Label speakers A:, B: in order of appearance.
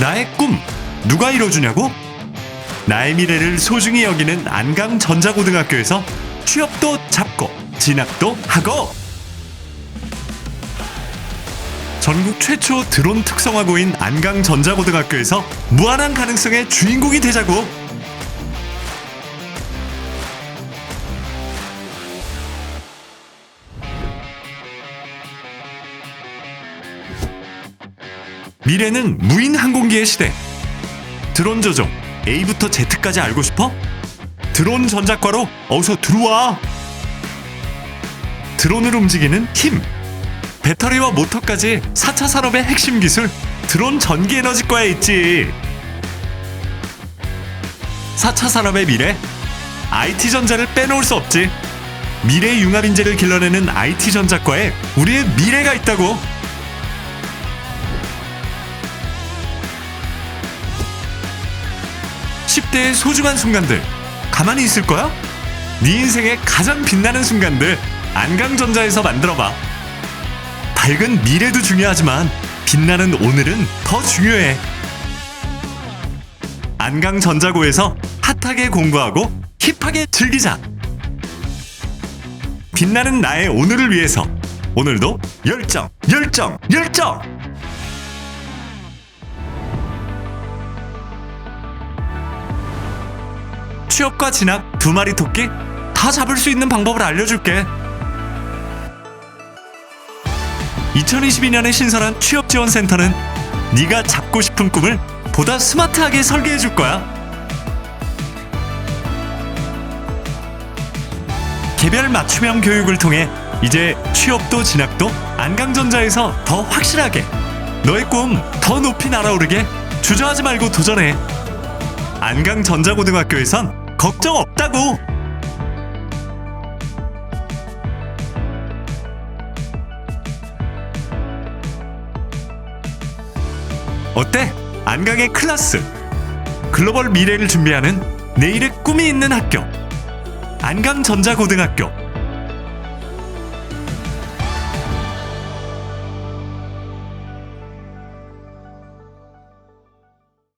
A: 나의 꿈 누가 이뤄주냐고? 나의 미래를 소중히 여기는 안강 전자고등학교에서 취업도 잡고 진학도 하고 전국 최초 드론 특성화고인 안강 전자고등학교에서 무한한 가능성의 주인공이 되자고 미래는 무인 항공기의 시대. 드론 조종 A부터 Z까지 알고 싶어? 드론 전작과로 어서 들어와. 드론을 움직이는 힘. 배터리와 모터까지 4차 산업의 핵심 기술 드론 전기 에너지과에 있지. 4차 산업의 미래. IT 전자를 빼놓을 수 없지. 미래 융합 인재를 길러내는 IT 전자과에 우리의 미래가 있다고 10대의 소중한 순간들. 가만히 있을 거야? 네 인생의 가장 빛나는 순간들 안강전자에서 만들어봐. 밝은 미래도 중요하지만 빛나는 오늘은 더 중요해. 안강전자고에서 핫하게 공부하고 힙하게 즐기자. 빛나는 나의 오늘을 위해서 오늘도 열정 열정 열정 취업과 진학 두 마리 토끼 다 잡을 수 있는 방법을 알려줄게. 2022년에 신설한 취업 지원 센터는 네가 잡고 싶은 꿈을 보다 스마트하게 설계해 줄 거야. 개별 맞춤형 교육을 통해 이제 취업도 진학도 안강전자에서 더 확실하게 너의 꿈 더 높이 날아오르게 주저하지 말고 도전해. 안강전자고등학교에선 걱정 없다고. 어때? 안강의 클라스. 글로벌 미래를 준비하는 내일의 꿈이 있는 학교. 안강전자고등학교.